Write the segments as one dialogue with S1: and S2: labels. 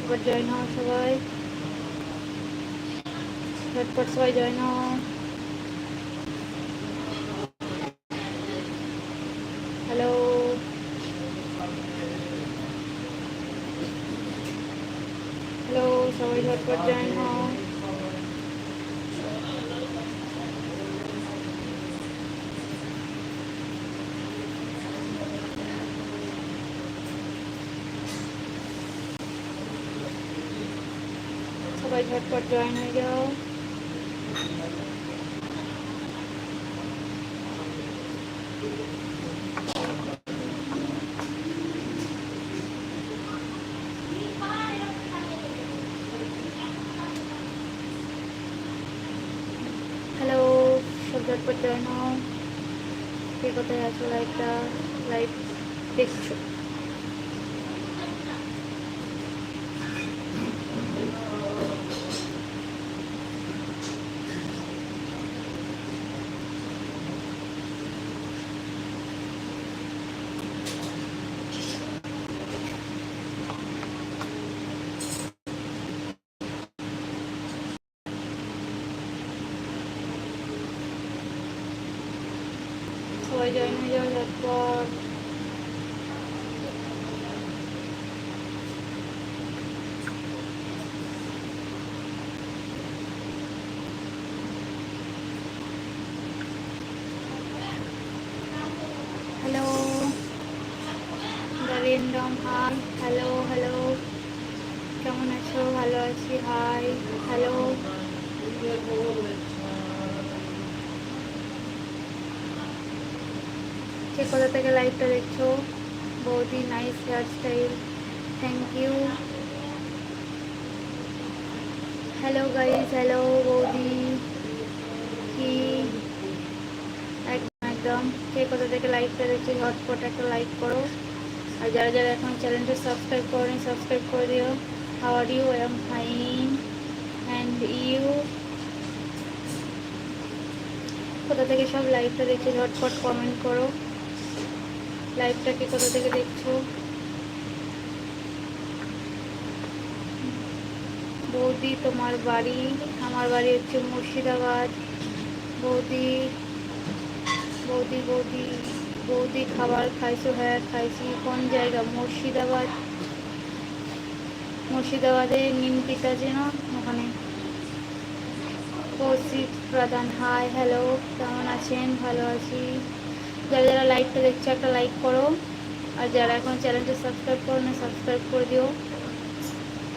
S1: ঝটপট জয়েন হও সবাই ঝটপট সবাই জয়েন হও হ্যালো হ্যালো সবাই ঝটপট জয়েন হও সবাই ঝটপট জয়েন হয়ে যাও হ্যালো সব ঝটপট জয়েন হও কে কোথায় আছো? লাইভটা লাইভ দেখছ। সবাই জয়েন হয়ে যাও ঝটপট হ্যালো দারিন্দম হাই হ্যালো হ্যালো কেমন আছো ভালো আছি হাই হ্যালো কে কোথা থেকে লাইভটা দেখছ? বৌদি nice hair style thank you hello guys hello বৌদি। কি? একদম একদম। কে কোথা থেকে লাইভটা দেখছ, ঝটপট একটা লাইক করো। আর যারা যারা এখন চ্যানেলটা সাবস্ক্রাইব করেনি সাবস্ক্রাইব করে দিও। How are you I am fine and you কোথা থেকে সব লাইভটা দেখছ, ঝটপট কমেন্ট করো। লাইভটাকে কোথা থেকে দেখছ? বৌদি, তোমার বাড়ি? আমার বাড়ি হচ্ছে মুর্শিদাবাদ। বৌদি বৌদি বৌদি বৌদি, খাবার খাইছো? হ্যাঁ খাইছি। কোন জায়গা? মুর্শিদাবাদ। মুর্শিদাবাদে নিম পিতা যেন ওখানে। কৌশিক প্রধান। হাই হ্যালো কেমন আছেন? ভালো আছি। যারা যারা লাইভটা দেখছ, একটা লাইক করো। আর যারা এখন চ্যানেলটা সাবস্ক্রাইব করো না সাবস্ক্রাইব করে দিও।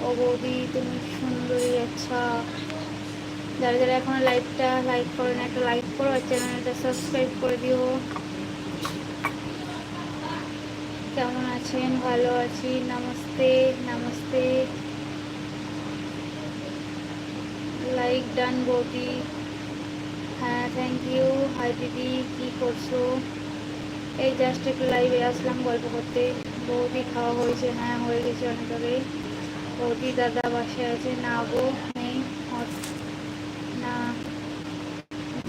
S1: ও বৌদি, তুমি সুন্দরী আচ্ছা। যারা যারা এখন লাইভটা লাইক করো না, একটা লাইক করো আর চ্যানেলটা সাবস্ক্রাইব করে দিও। কেমন আছেন? ভালো আছি। নমস্তে নমস্তে। লাইক ডান বৌদি। হ্যাঁ থ্যাংক ইউ হাই, দিদি, কী করছ? এই জাস্ট একটু লাইভে আসলাম গল্প করতে বৌদি খাওয়া হয়েছে হ্যাঁ হয়ে গেছে অনেক আগে বৌদি দাদা বাসায় আছে না গো নেই হট- না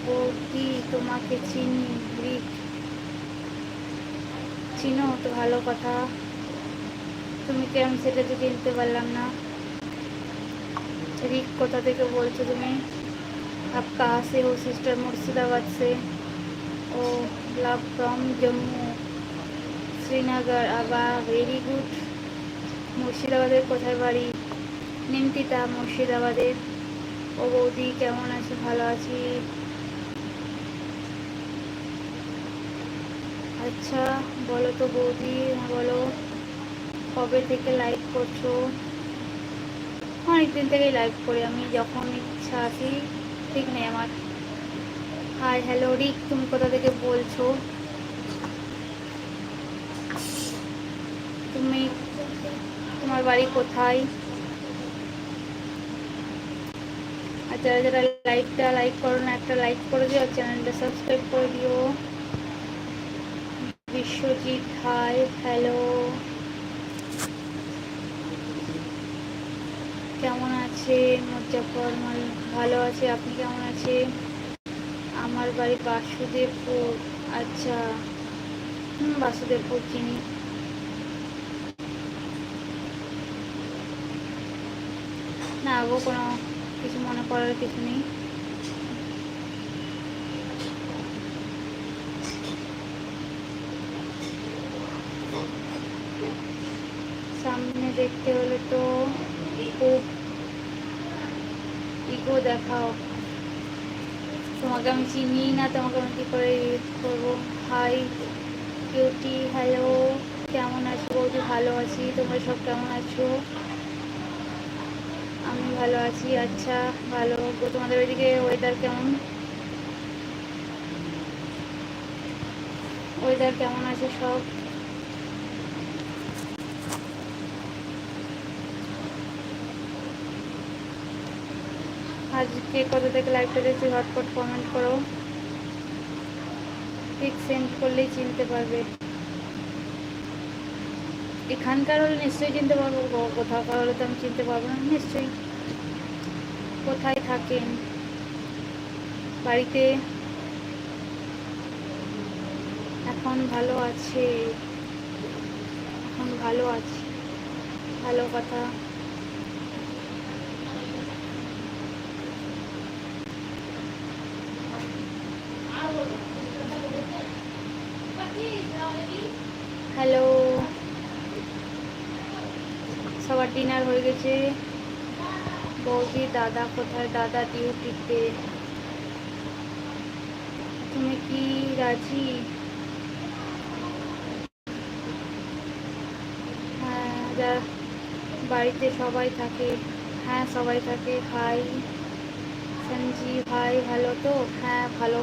S1: বৌদি তোমাকে চিনি রিক চিনো তো ভালো কথা তুমি কে আমি সেটা তো চিনতে পারলাম না रिक कोथा থেকে বলছো তুমি आप कहाँ से हो सिस्टर मुर्शिदाबाद से ও ব্লগ ফ্রম জম্মু। শ্রীনগর আবা ভেরি গুড মুর্শিদাবাদের কোথায় বাড়ি? নিমতিতা, মুর্শিদাবাদের। ও বৌদি, কেমন আছে? ভালো আছি? আচ্ছা বলো তো বৌদি হ্যাঁ, বলো। কবে থেকে লাইক করছ? অনেকদিন থেকেই লাইক করি আমি, যখন ইচ্ছা আসি ঠিক নেই আমার। হাই হ্যালো রিক তুমি কোথা থেকে বলছো? তুমি, তোমার বাড়ি কোথায়? আর যারা যারা লাইকটা লাইক করো না, একটা লাইক করে দিও চ্যানেলটা সাবস্ক্রাইব করে দিও। বিশ্বজিৎ হাই হ্যালো কেমন আছে মুজাফর ভালো আছে? আপনি কেমন আছে আমার বাড়ি বাসুদেবপুর। আচ্ছা হুম, বাসুদেবপুর চিনি। না গো, কোনো কিছু মনে করার কিছু নেই। সামনে দেখতে হলে তো খুব ইগো দেখাও। তোমাকে আমি চিনি না, তোমাকে আমি কী করে ইউজ করব? হাই কিউটি হ্যালো কেমন আছো বৌদি? ভালো আছি, তোমরা সব কেমন আছো? আমি ভালো আছি আচ্ছা ভালো। তোমাদের ওইদিকে ওয়েদার কেমন? ওয়েদার কেমন আছে সব? আজকে কত থেকে লাইভটা দেখছি, হটপট কমেন্ট করো। পিক সেন্ড করলেই চিনতে পারবে। এখানকার হলে নিশ্চয়ই চিনতে পারব কোথাকার হলে তো আমি চিনতে পারব না, নিশ্চয়ই। কোথায় থাকেন? বাড়িতে? এখন ভালো আছে। এখন ভালো আছে। ভালো কথা। হ্যালো। সবার ডিনার হয়ে গেছে। বৌদি, দাদা কোথায়? দাদা ডিউটিতে তুমি কি রাজি? হ্যাঁ যারা বাড়িতে সবাই থাকে। হ্যাঁ সবাই থাকে। ভাই সঞ্জি ভাই ভালো তো? হ্যাঁ ভালো।